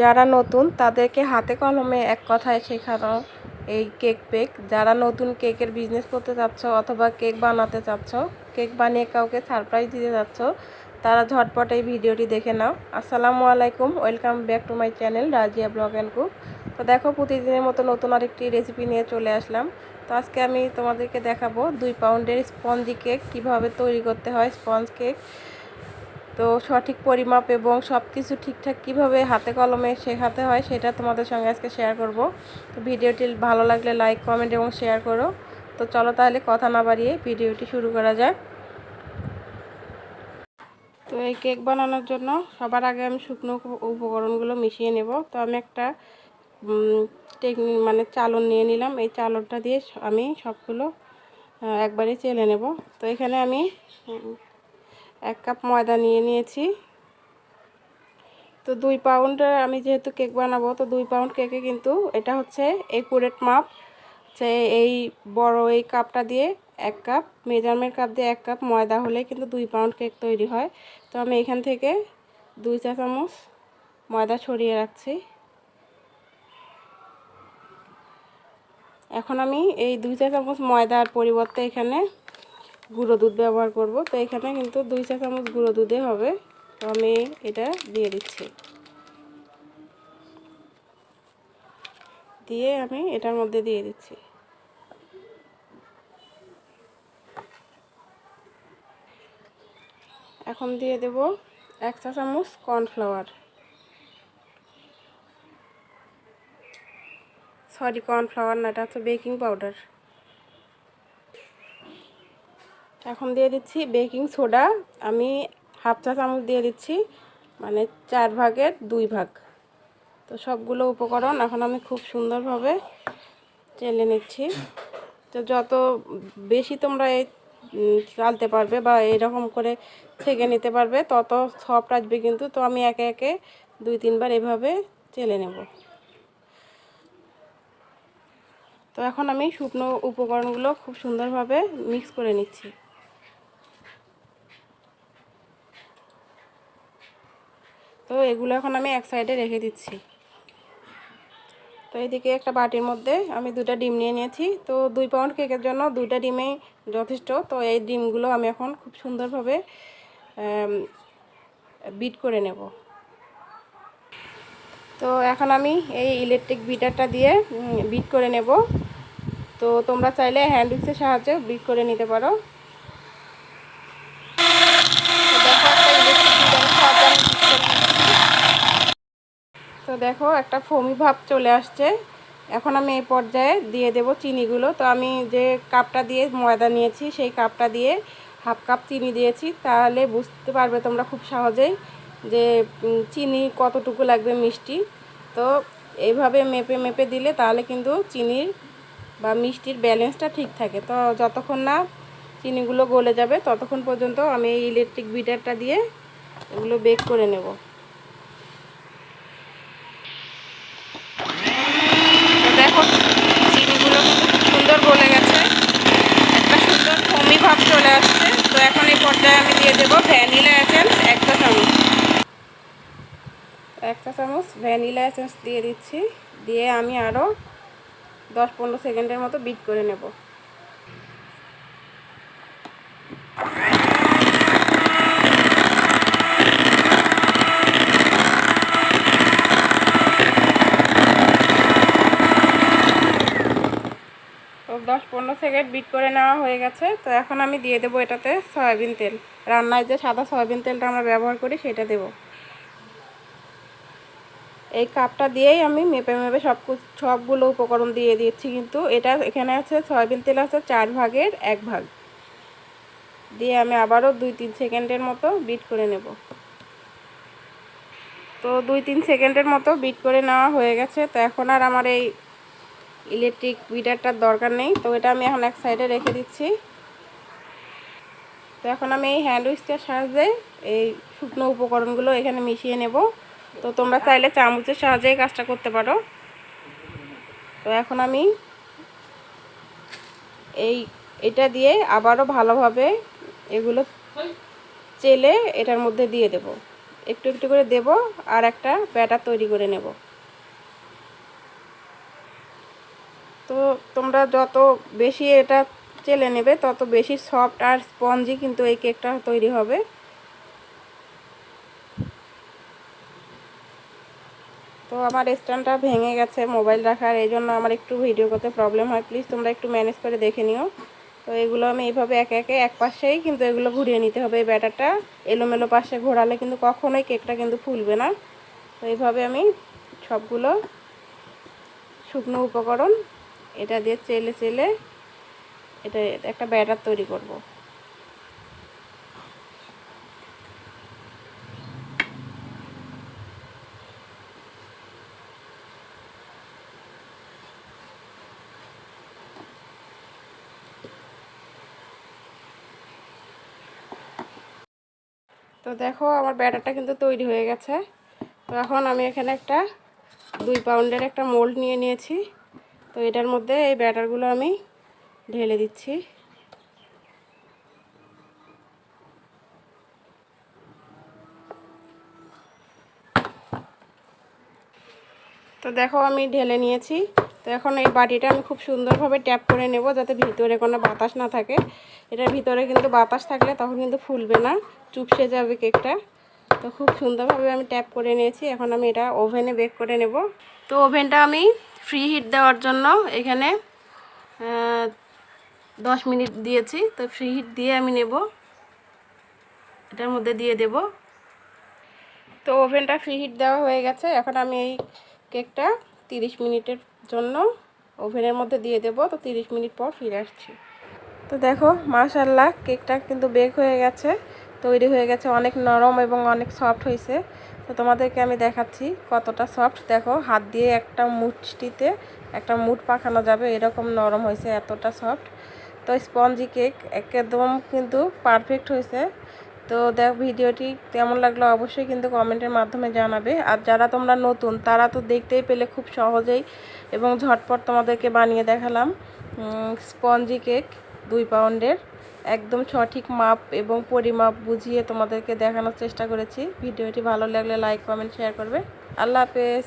যারা নতুন, তাদেরকে হাতে কলমে এক কথায় শেখানো এই কেক বেক যারা নতুন কেকের বিজনেস করতে চাচ্ছ অথবা কেক বানাতে চাচ্ছ, কেক বানিয়ে কাউকে সারপ্রাইজ দিতে চাচ্ছ, তারা ঝটপট এই ভিডিওটি দেখে নাও। আসসালামু আলাইকুম, welcome back to my channel Razia blog and cook. তো দেখো, প্রতিদিনের মতো নতুন আরেকটি রেসিপি নিয়ে চলে আসলাম। তো আজকে আমি তোমাদেরকে দেখাবো দুই পাউন্ডের স্পঞ্জি কেক কীভাবে তৈরি করতে হয় স্পঞ্জ কেক তো সঠিক পরিমাপ এবং সব কিছু ঠিকঠাক কীভাবে হাতে কলমে শেখাতে হয় সেটা তোমাদের সঙ্গে আজকে শেয়ার করব। তো ভিডিওটি ভালো লাগলে লাইক কমেন্ট এবং শেয়ার করো। তো চলো তাহলে কথা না বাড়িয়ে ভিডিওটি শুরু করা যাক। তো এই কেক বানানোর জন্য সবার আগে আমি শুকনো উপকরণগুলো মিশিয়ে নেব। তো আমি একটা টেকনিক মানে চালন নিয়ে নিলাম। এই চালনটা দিয়ে আমি সবগুলো একবারে চেলে নেব। তো এখানে আমি এক কাপ ময়দা নিয়ে নিয়েছি। তো দুই পাউন্ড আমি যেহেতু কেক বানাবো, তো দুই পাউন্ড কেকে কিন্তু এটা হচ্ছে এই পুরেট মাপ। হচ্ছে এই বড় এই কাপটা দিয়ে এক কাপ মেজারমেন্ট কাপ দিয়ে এক কাপ ময়দা হলে কিন্তু দুই পাউন্ড কেক তৈরি হয়। তো আমি এখান থেকে দুই চা চামচ ময়দা ছড়িয়ে রাখছি। এখন আমি এই দুই চা চামচ ময়দার পরিবর্তে এখানে গুঁড়ো দুধ ব্যবহার করব। তো এখানে কিন্তু দুই চা চামচ গুঁড়ো দুধে হবে। তো আমি এটা দিয়ে দিচ্ছি। দিয়ে আমি এটার মধ্যে দিয়ে দিচ্ছি। এখন দিয়ে দেব এক চা চামচ কর্নফ্লাওয়ার। সরি, কর্নফ্লাওয়ার না, এটা হচ্ছে বেকিং পাউডার। এখন দিয়ে দিচ্ছি বেকিং সোডা। আমি হাফ চা চামচ দিয়ে দিচ্ছি মানে চার ভাগের দুই ভাগ। তো সবগুলো উপকরণ এখন আমি খুব সুন্দরভাবে চেলে নিচ্ছি। তো যত বেশি তোমরা এই চালতে পারবে বা এরকম করে ছেঁকে নিতে পারবে, তত সফট আসবে কিন্তু। তো আমি একে একে দুই তিনবার এভাবে চেলে নেব। তো এখন আমি শুকনো উপকরণগুলো খুব সুন্দরভাবে মিক্স করে নিচ্ছি। এগুলো এখন আমি এক সাইডে রেখে দিচ্ছি। তো এইদিকে একটা বাটির মধ্যে আমি দুটা ডিম নিয়ে নিয়েছি। তো দুই পাউন্ড কেকের জন্য দুইটা ডিমেই যথেষ্ট। তো এই ডিমগুলো আমি এখন খুব সুন্দরভাবে বিট করে নেব। তো এখন আমি এই ইলেকট্রিক বিটারটা দিয়ে বিট করে নেব। তো তোমরা চাইলে হ্যান্ড উইক্সের সাহায্যে বিট করে নিতে পারো। তো দেখো একটা ফমি ভাব চলে আসছে। এখন আমি এই পর্যায়ে দিয়ে দেব চিনিগুলো। তো আমি যে কাপটা দিয়ে ময়দা নিয়েছি, সেই কাপটা দিয়ে হাফ কাপ চিনি দিয়েছি। তাহলে বুঝতে পারবে তোমরা খুব সহজেই যে চিনি কতটুকু লাগবে মিষ্টি। তো এইভাবে মেপে মেপে দিলে তাহলে কিন্তু চিনির বা মিষ্টির ব্যালেন্সটা ঠিক থাকে। তো যতক্ষণ না চিনিগুলো গলে যাবে, ততক্ষণ পর্যন্ত আমি এই ইলেকট্রিক বিটারটা দিয়ে এগুলো বেক করে নেব দেখো চিনিগুলো সুন্দর গলে গেছে একটা সুন্দর ফমি ভাব চলে আসছে তো এখন এই পর্যায়ে আমি দিয়ে দেবো ভ্যানিলা এসেন্স একটা চামচ একটা চামচ ভ্যানিলা এসেন্স দিয়ে দিচ্ছি। দিয়ে আমি আরও দশ পনেরো সেকেন্ডের মতো বিট করে নেব। দশ পনেরো সেকেন্ড বিট করে নেওয়া হয়ে গেছে। তো এখন আমি দিয়ে দেবো এটাতে সয়াবিন তেল। রান্নায় যে সাদা সয়াবিন তেলটা আমরা ব্যবহার করি, সেটা দেব। এই কাপটা দিয়েই আমি মেপে মেপে সব সবগুলো উপকরণ দিয়ে দিচ্ছি কিন্তু এটা এখানে আছে সয়াবিন তেল আছে চার ভাগের এক ভাগ। দিয়ে আমি আবারও দুই তিন সেকেন্ডের মতো বিট করে নেব। তো দুই তিন সেকেন্ডের মতো বিট করে নেওয়া হয়ে গেছে। তো এখন আর আমার এই ইলেকট্রিক বিটারটার দরকার নেই। তো এটা আমি এখন এক সাইডে রেখে দিচ্ছি। তো এখন আমি এই হ্যান্ড উইচটার সাহায্যে এই শুকনো উপকরণগুলো এখানে মিশিয়ে নেব। তো তোমরা চাইলে চামচের সাহায্যেই কাজটা করতে পারো। তো এখন আমি এই, এটা দিয়ে আবারও ভালোভাবে এগুলো চেলে এটার মধ্যে দিয়ে দেব। একটু একটু করে দেব আর একটা ব্যাটার তৈরি করে নেব। তো তোমরা যত বেশি এটা চেলে নেবে, তত বেশি সফট আর স্পঞ্জি কিন্তু এই কেকটা তৈরি হবে। তো আমার স্ট্যান্ডটা ভেঙে গেছে, মোবাইল রাখার, এই জন্য আমার একটু ভিডিও করতে প্রবলেম হয়। প্লিজ তোমরা একটু ম্যানেজ করে দেখে নিও। তো এগুলো আমি এইভাবে একে একে এক পাশেই কিন্তু এগুলো ঘুরিয়ে নিতে হবে। এই ব্যাটারটা এলোমেলো পাশে ঘোরালে কিন্তু কখনোই কেকটা কিন্তু ফুলবে না। তো এইভাবে আমি সবগুলো শুকনো উপকরণ, এটা দিয়ে চেলে চেলে এটা একটা ব্যাটার তৈরি করব। তো দেখো আমার ব্যাটারটা কিন্তু তৈরি হয়ে গেছে। তো এখন আমি এখানে একটা দুই পাউন্ডের একটা মোল্ড নিয়ে নিয়েছি। তো এটার মধ্যে এই ব্যাটারগুলো আমি ঢেলে দিচ্ছি। তো দেখো আমি ঢেলে নিয়েছি। তো এখন এই বাটিটা আমি খুব সুন্দরভাবে ট্যাপ করে নেব যাতে ভিতরে কোনো বাতাস না থাকে। এটার ভিতরে কিন্তু বাতাস থাকলে তখন কিন্তু ফুলবে না, চুপসে যাবে কেকটা। তো খুব সুন্দরভাবে আমি ট্যাপ করে নিয়েছি, এখন আমি এটা ওভেনে বেক করে নেব। তো ওভেনটা আমি ফ্রি হিট দেওয়ার জন্য এখানে দশ মিনিট দিয়েছি। তো ফ্রি হিট দিয়ে আমি নেব, এটার মধ্যে দিয়ে দেব। তো ওভেনটা ফ্রি হিট দেওয়া হয়ে গেছে, এখন আমি এই কেকটা তিরিশ মিনিটের জন্য ওভেনের মধ্যে দিয়ে দেব। তো তিরিশ মিনিট পর ফিরে আসছি। তো দেখো মাশাল্লাহ কেকটা কিন্তু বেক হয়ে গেছে, তৈরি হয়ে গেছে, অনেক নরম এবং অনেক সফট হয়েছে। তো তোমাদেরকে আমি দেখাচ্ছি কতটা সফট। দেখো, হাত দিয়ে একটা মুচটিতে একটা মুট পাখানো যাবে, এরকম নরম হয়েছে, এতটা সফট। তো স্পঞ্জি কেক একদম কিন্তু পারফেক্ট হয়েছে। তো দেখ, ভিডিওটি কেমন লাগল অবশ্যই কিন্তু কমেন্টের মাধ্যমে জানাবে। আর যারা তোমরা নতুন, তারা তো দেখতেই পেলে খুব সহজেই এবং ঝটপট তোমাদেরকে বানিয়ে দেখালাম। স্পঞ্জি কেক দুই পাউন্ডের, একদম সঠিক মাপ এবং পরিমাপ বুঝিয়ে তোমাদেরকে দেখানোর চেষ্টা করেছি। ভিডিওটি ভালো লাগলে লাইক, কমেন্ট, শেয়ার করবে। আল্লাহ হাফেজ।